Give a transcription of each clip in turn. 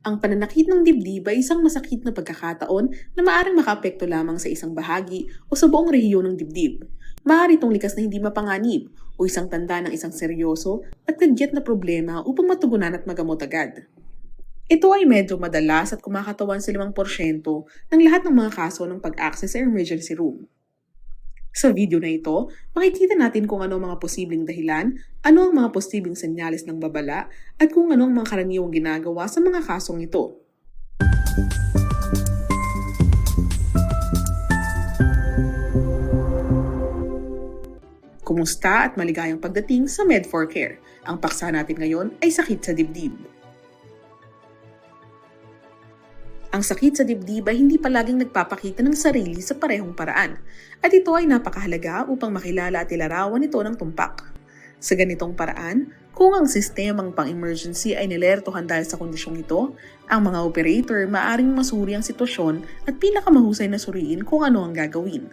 Ang pananakit ng dibdib ay isang masakit na pagkakataon na maaaring makaapekto lamang sa isang bahagi o sa buong rehiyon ng dibdib. Maaari itong likas na hindi mapanganib o isang tanda ng isang seryoso at kagyat na problema upang matugunan at magamot agad. Ito ay medyo madalas at kumakatawan sa 5% ng lahat ng mga kaso ng pag-access sa emergency room. Sa video na ito, makikita natin kung ano ang mga posibleng dahilan, ano ang mga posibleng senyales ng babala, at kung ano ang mga karaniwang ginagawa sa mga kasong ito. Kumusta at maligayang pagdating sa Med4Care. Ang paksa natin ngayon ay sakit sa dibdib. Ang sakit sa dibdib ay hindi palaging nagpapakita ng sarili sa parehong paraan at ito ay napakahalaga upang makilala at ilarawan ito ng tumpak. Sa ganitong paraan, kung ang sistemang pang-emergency ay nilertohan dahil sa kondisyong ito, ang mga operator maaring masuri ang sitwasyon at pinakamahusay na suriin kung ano ang gagawin.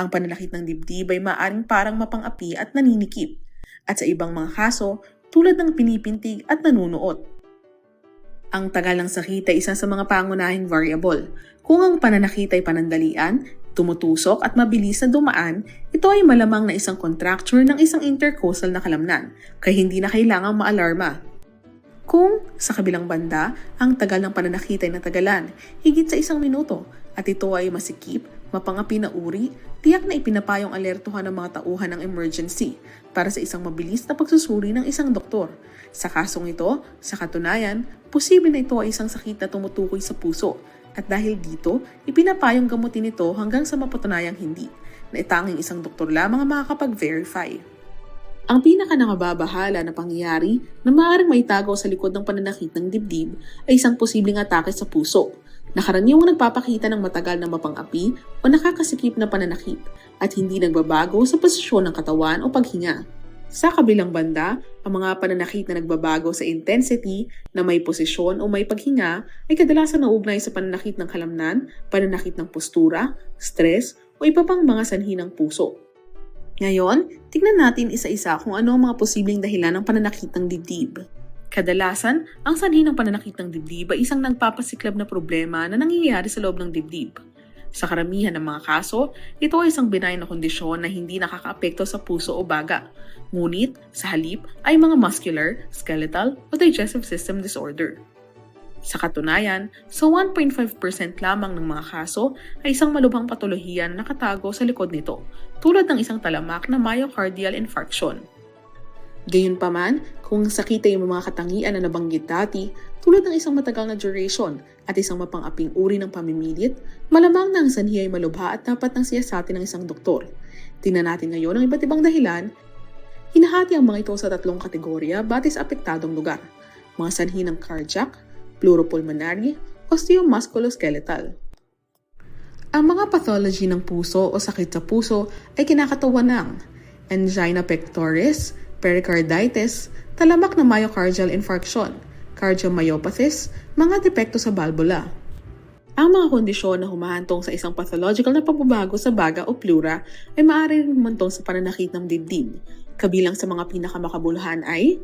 Ang pananakit ng dibdib ay maaring parang mapang-api at naninikip, at sa ibang mga kaso, tulad ng pinipintig at nanunuot. Ang tagal ng sakit ay isa sa mga pangunahing variable. Kung ang pananakit ay panandalian, tumutusok at mabilis na dumaan, ito ay malamang na isang contracture ng isang intercostal na kalamnan, kaya hindi na kailangang maalarma. Kung, sa kabilang banda, ang tagal ng pananakit ay natagalan, higit sa isang minuto, at ito ay masikip, mapangapi na uri, tiyak na ipinapayong alertuhan ng mga tauhan ng emergency para sa isang mabilis na pagsusuri ng isang doktor. Sa kasong ito, sa katunayan, posible na ito ay isang sakit na tumutukoy sa puso at dahil dito, ipinapayong gamutin ito hanggang sa mapatunayang hindi, na itanging isang doktor lamang ang makakapag-verify. Ang pinaka nangababahala na pangyayari na maaaring maitago sa likod ng pananakit ng dibdib ay isang posibleng atake sa puso na karaniwang nagpapakita ng matagal na mapang-api o nakakasikip na pananakit at hindi nagbabago sa posisyon ng katawan o paghinga. Sa kabilang banda, ang mga pananakit na nagbabago sa intensity na may posisyon o may paghinga ay kadalasan nauugnay sa pananakit ng kalamnan, pananakit ng postura, stress o iba pang mga sanhi ng puso. Ngayon, tignan natin isa-isa kung ano ang mga posibleng dahilan ng pananakit ng dibdib. Kadalasan, ang sanhi ng pananakit ng dibdib ay isang nagpapasiklab na problema na nangyayari sa loob ng dibdib. Sa karamihan ng mga kaso, ito ay isang benign na kondisyon na hindi nakakaapekto sa puso o baga. Ngunit, sa halip ay mga muscular, skeletal o digestive system disorder. Sa katunayan, sa 1.5% lamang ng mga kaso ay isang malubhang patolohiya na nakatago sa likod nito, tulad ng isang talamak na myocardial infarction. Gayunpaman, kung sakit ay mga katangian na nabanggit dati, tulad ng isang matagal na duration at isang mapang-aping uri ng pamimilit, malamang na ang sanhi ay malubha at dapat nang siyasatin ng isang doktor. Tingnan natin ngayon ang iba't ibang dahilan. Hinahati ang mga ito sa tatlong kategorya batay sa apektadong lugar. Mga sanhi ng cardiac, pleuropulmonary, osteomusculoskeletal. Ang mga pathology ng puso o sakit sa puso ay kinakatawan ng angina pectoris, pericarditis, talamak na myocardial infarction, cardiomyopathies, mga depekto sa valvula. Ang mga kondisyon na humahantong sa isang pathological na pagbabago sa baga o pleura ay maaari rin humantong sa pananakit ng dibdib. Kabilang sa mga pinakamakabuluhan ay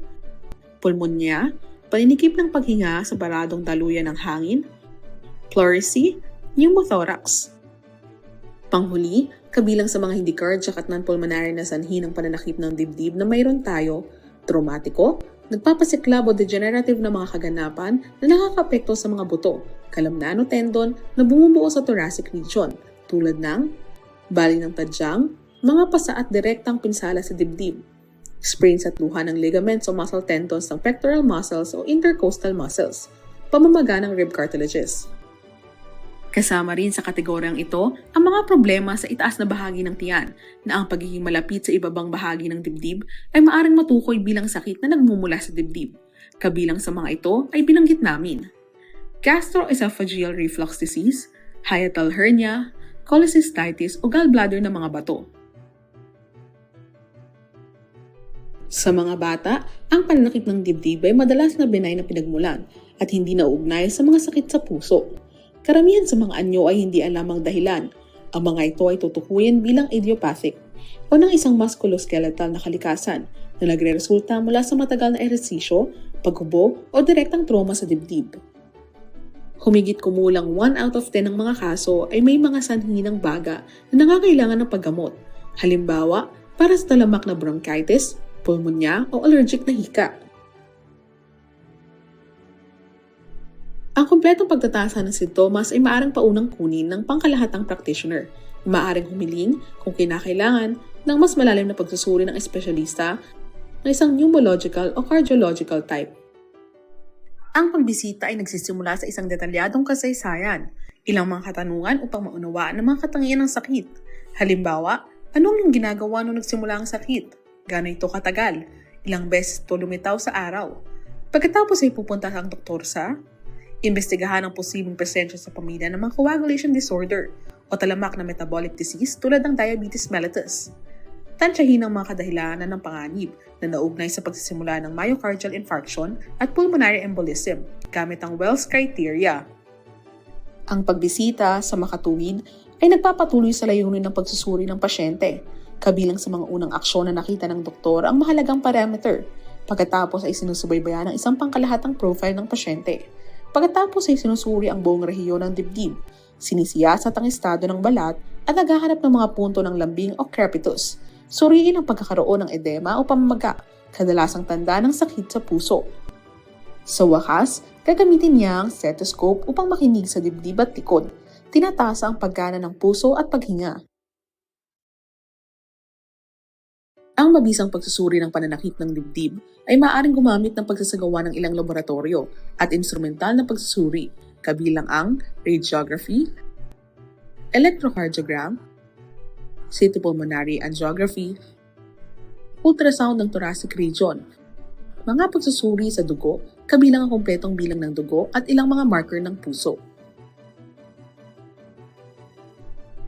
pulmonya, paninikip ng paghinga sa baradong daluyan ng hangin, pleurisy, pneumothorax. Panghuli, kabilang sa mga hindi cardiac at non-pulmonary na sanhi ng pananakip ng dibdib na mayroon tayo, traumatiko, nagpapasiklab o degenerative na mga kaganapan na nakakapekto sa mga buto, kalamnan o tendon na bumubuo sa thoracic region, tulad ng bali ng tadyang, mga pasa at direktang pinsala sa dibdib, sprains at luha ng ligaments o muscle tendons ng pectoral muscles o intercostal muscles, pamamaga ng rib cartilages. Kasama rin sa kategoryang ito ang mga problema sa itaas na bahagi ng tiyan na ang pagiging malapit sa ibabang bahagi ng dibdib ay maaring matukoy bilang sakit na nagmumula sa dibdib. Kabilang sa mga ito ay binanggit namin. Gastroesophageal reflux disease, hiatal hernia, cholecystitis o gallbladder ng mga bato. Sa mga bata, ang pananakit ng dibdib ay madalas na benign na pinagmulan at hindi nauugnay sa mga sakit sa puso. Karamihan sa mga anyo ay hindi alam ang dahilan. Ang mga ito ay tutukuyin bilang idiopathic o ng isang musculoskeletal na kalikasan na nagre-resulta mula sa matagal na ehersisyo, paghubo o direktang trauma sa dibdib. Humigit kumulang 1 out of 10 ng mga kaso ay may mga sanhi ng baga na nangangailangan ng paggamot. Halimbawa, para sa talamak na bronchitis, pulmonya o allergic na hika. Ang kumpletong pagtatasa ng sintomas ay maarang paunang kunin ng pangkalahatang practitioner. Maaring humiling kung kinakailangan ng mas malalim na pagsusuri ng espesyalista ng isang pneumological o cardiological type. Ang pagbisita ay nagsisimula sa isang detalyadong kasaysayan, ilang mga katanungan upang maunawaan ang mga katangian ng sakit. Halimbawa, anong yung ginagawa nung nagsimula ang sakit? Gano'n ito katagal? Ilang beses ito lumitaw sa araw? Pagkatapos ay pupunta ang doktor sa Imbestigahan ang posibleng presensya sa pamilya ng mga coagulation disorder o talamak na metabolic disease tulad ng diabetes mellitus. Tansyahin ang mga kadahilanan ng panganib na naugnay sa pagsisimula ng myocardial infarction at pulmonary embolism gamit ang Wells criteria. Ang pagbisita sa makatuwid ay nagpapatuloy sa layunin ng pagsusuri ng pasyente. Kabilang sa mga unang aksyon na nakita ng doktor ang mahalagang parameter. Pagkatapos ay sinusubaybayan ang isang pangkalahatang profile ng pasyente. Pagkatapos ay sinusuri ang buong rehiyon ng dibdib, sinisiyasat ang estado ng balat at naghahanap ng mga punto ng lambing o crepitus. Suriin ang pagkakaroon ng edema o pamamaga, kadalasang tanda ng sakit sa puso. Sa wakas, gagamitin niya ang stethoscope upang makinig sa dibdib at likod. Tinatasa ang paggana ng puso at paghinga. Ang mabisang pagsusuri ng pananakit ng dibdib ay maaaring gumamit ng pagsasagawa ng ilang laboratorio at instrumental na pagsusuri, kabilang ang radiography, electrocardiogram, CT pulmonary angiography, ultrasound ng thoracic region, mga pagsusuri sa dugo, kabilang ang kumpletong bilang ng dugo at ilang mga marker ng puso.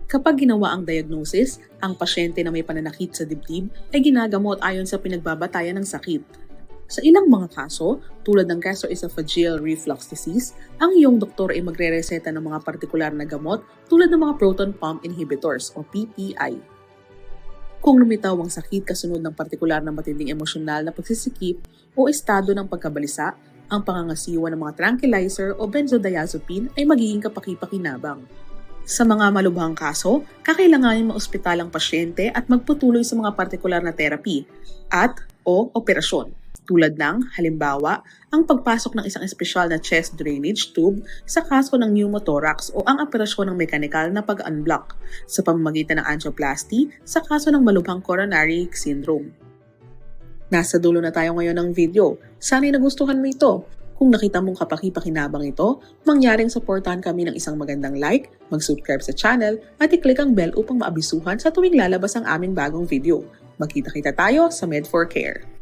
Kapag ginawa ang diagnosis, ang pasyente na may pananakit sa dibdib ay ginagamot ayon sa pinagbabatayan ng sakit. Sa ilang mga kaso, tulad ng gastroesophageal reflux disease, ang iyong doktor ay magre-reseta ng mga partikular na gamot tulad ng mga proton pump inhibitors o PPI. Kung lumitaw ang sakit kasunod ng partikular na matinding emosyonal na pagsisikip o estado ng pagkabalisa, ang pangangasiwa ng mga tranquilizer o benzodiazepine ay magiging kapaki-pakinabang. Sa mga malubhang kaso, kakailanganin maospital ang pasyente at magputuloy sa mga partikular na therapy at o operasyon tulad ng, halimbawa, ang pagpasok ng isang espesyal na chest drainage tube sa kaso ng pneumothorax o ang operasyon ng mekanikal na pag-unblock sa pamamagitan ng angioplasty sa kaso ng malubhang coronary syndrome. Nasa dulo na tayo ngayon ng video. Sana'y nagustuhan mo ito. Kung nakita mong kapaki-pakinabang ito, mangyaring supportahan kami ng isang magandang like, mag-subscribe sa channel, at i-click ang bell upang maabisuhan sa tuwing lalabas ang aming bagong video. Magkita-kita tayo sa Med4Care.